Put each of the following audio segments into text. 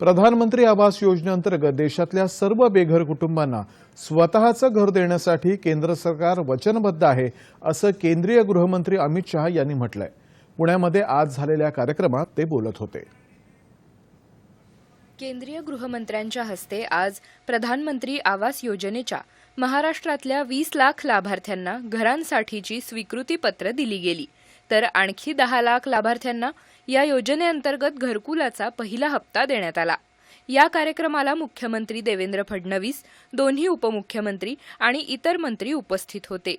प्रधानमंत्री आवास योजनेअंतर्गत देशातल्या सर्व बेघर कुटुंबांना स्वतःचं घर देण्यासाठी केंद्र सरकार वचनबद्ध आहे असं केंद्रीय गृहमंत्री अमित शहा यांनी म्हटलंय. पुण्यामध्ये आज झालेल्या कार्यक्रमात ते बोलत होते. केंद्रीय गृहमंत्र्यांच्या हस्ते आज प्रधानमंत्री आवास योजनेच्या महाराष्ट्रातल्या वीस लाख लाभार्थ्यांना घरांसाठीची स्वीकृतीपत्र दिली गेली. तर आणखी दहा लाख लाभार्थ्यांना या योजनेअंतर्गत घरकुलाचा पहिला हप्ता देण्यात आला. या कार्यक्रमाला मुख्यमंत्री देवेंद्र फडणवीस दोन्ही उपमुख्यमंत्री आणि इतर मंत्री उपस्थित होते.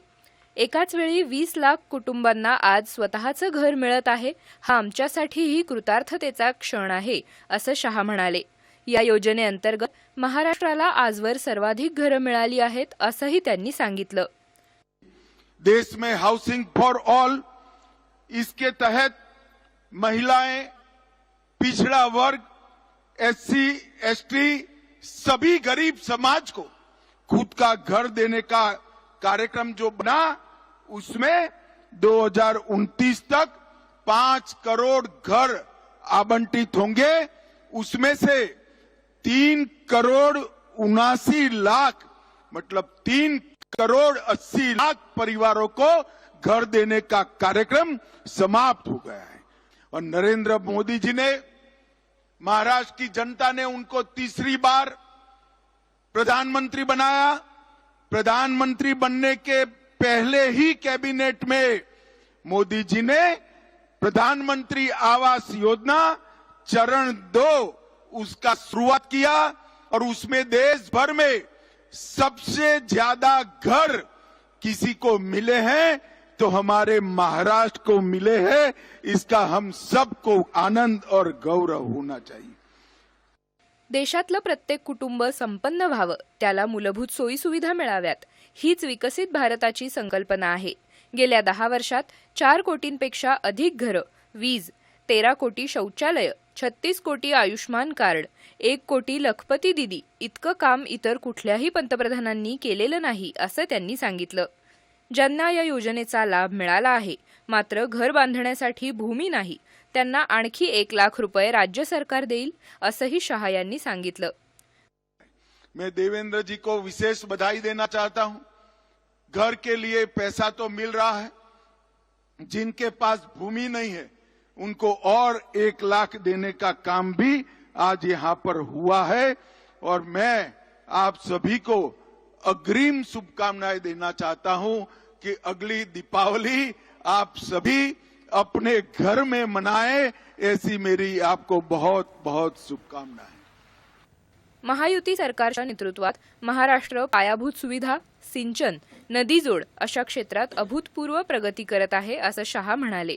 एकाच वेळी वीस लाख कुटुंबांना आज स्वतःचं घर मिळत आहे हा आमच्यासाठीही कृतार्थतेचा क्षण आहे असं शहा म्हणाले. या योजनेअंतर्गत महाराष्ट्राला आजवर सर्वाधिक घरं मिळाली आहेत असंही त्यांनी सांगितलं. देश में हाउसिंग फॉर ऑल इसके तहत महिलाएँ, पिछड़ा वर्ग, एससी, एसटी, सभी गरीब समाज को खुद का घर देने का कार्यक्रम जो बना, उसमें 2029 तक पाँच करोड़ घर आवंटित होंगे। उसमें से तीन करोड़ उनासी लाख मतलब तीन करोड़ अस्सी लाख परिवारों को घर देने का कार्यक्रम समाप्त हो गया है। और नरेंद्र मोदी जी ने महाराष्ट्र की जनता ने उनको तीसरी बार प्रधानमंत्री बनाया। प्रधानमंत्री बनने के पहले ही कैबिनेट में मोदी जी ने प्रधानमंत्री आवास योजना चरण दो उसका शुरुआत किया और उसमें देश भर में सबसे ज़्यादा घर किसी को मिले हैं जो हमारे महाराष्ट्र को मिले हैं इसका हम सबको आनंद और गौरव होना चाहिए। देशातलं प्रत्येक कुटुंब संपन्न व्हावं त्याला मूलभूत सोयीसुविधा मिळाव्यात हीच विकसित भारताची संकल्पना आहे. गेल्या दहा वर्षात चार कोटींपेक्षा अधिक घरं वीज तेरा कोटी शौचालय छत्तीस कोटी आयुष्मान कार्ड एक कोटी लखपती दिदी इतकं काम इतर कुठल्याही पंतप्रधानांनी केलेलं नाही असं त्यांनी सांगितलं. ज्यांना या योजनेचा लाभ मिळाला आहे. मात्र घर बांधण्यासाठी भूमी नाही. त्यांना आणखी एक लाख रुपये राज्य सरकार देईल असंही शहा यांनी सांगितलं. मैं देवेंद्र जी को विशेष बधाई देना चाहता हूं। घर के लिए पैसा तो मिल रहा है। जिनके पास भूमि नहीं है उनको और एक लाख देने का काम भी आज यहां पर हुआ है। और मैं आप सभी को अग्रिम शुभकामनाएं देना चाहता हूं। कि अगली दीपावली आप सभी अपने घर में मनाएं ऐसी मेरी आपको बहुत बहुत शुभकामनाएं। महायुती सरकारच्या नेतृत्वात महाराष्ट्र पायाभूत सुविधा सिंचन नदीजोड अशा क्षेत्रात अभूतपूर्व प्रगती करत आहे असं शहा म्हणाले.